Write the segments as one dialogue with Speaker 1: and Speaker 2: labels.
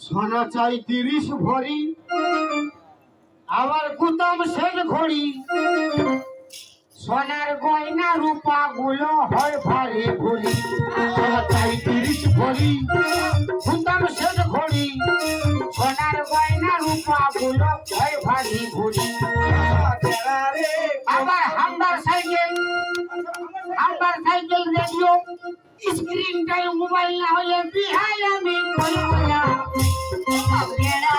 Speaker 1: সোনা চাই তিরিশ ভরি, আবার গুতাম শেষ ঘড়ি। সোনার গয়না রূপা গুলো হয় ভারে ভরি সোনা চাই তিরিশ ভরি গুতাম শেষ ঘড়ি। সোনার গয়না রূপা গুলো হয় ভারী ভরি আবার হামদার cycle হামদার cycle radio, screen time mobile না হলে বিহাই আমি করব না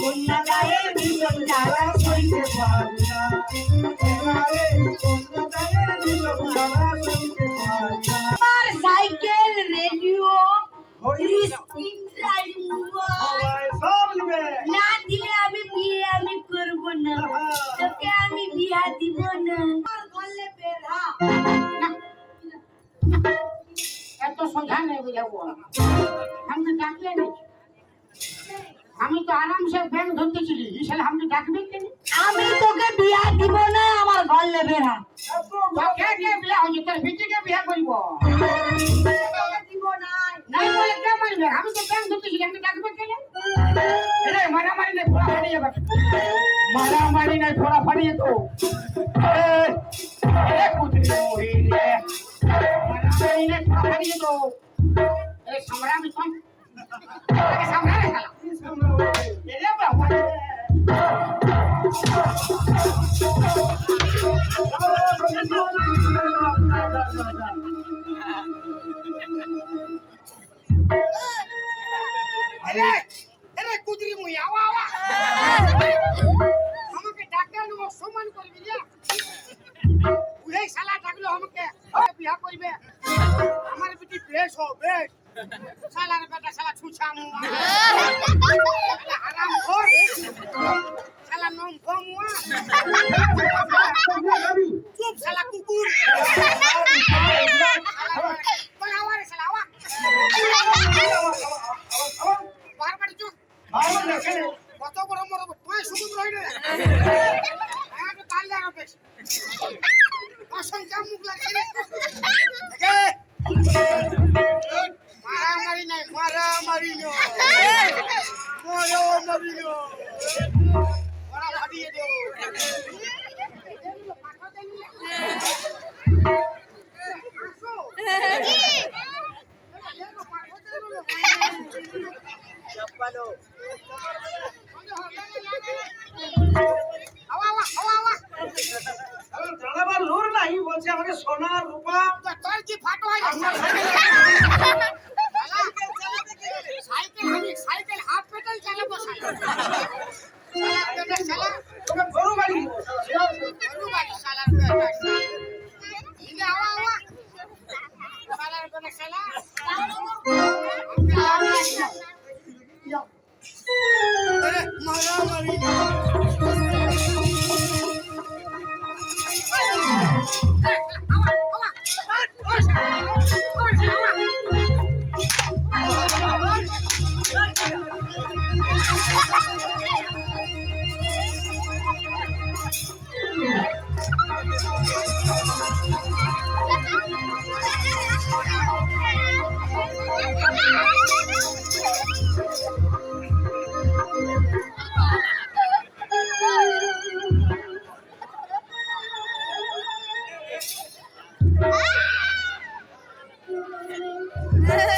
Speaker 2: কন্যা গায়ে ভীষণ জ্বালা সইতে না দিলে আমি বিয়ে আমি করব না আমি বিয়া দিব না ঘরে
Speaker 1: এত সোজা নেই বুঝাবো আমি ডাকলে নাই আমি তো আরামসে ব্যাংক ধরতেছিলি। ইসালে আমি ডাকবি কেন
Speaker 2: আমি তোকে বিয়া দিব না আমার ঘরে বেড়া
Speaker 1: তোকে কে বিয়া হয়েছে? তোর বিটিকে বিয়া করব?
Speaker 2: দিব না
Speaker 1: নাই বলে কে মারবে? আমি তো ব্যাংক ধরতেছিলি আমি ডাকবে কেন রে? মারামারি নাই ফোড়া ফাটিয়ে যাবে। মারামারি নাই ফোড়া ফাটিয়ে তো। এ কুতরি মোহি রে মারামারি নাই ফোড়া ফাটিয়ে তো। এ সামরা আমি কোন বিয়া করবে আমার বিটি বেশ হো বেশ শালার বেটা শালা ছুছা মু আরাম কর শালা নম ভমুয়া চুপ শালা কুকুর
Speaker 3: আমার লোর নাই বলছে আমাকে সোনা রূপা।
Speaker 1: তোর কি ফাটো হয় Ah!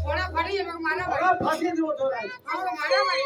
Speaker 1: ফাটি এবং মারামারি।
Speaker 3: ফাটিয়ে দেবো তোরা
Speaker 1: মারামারি।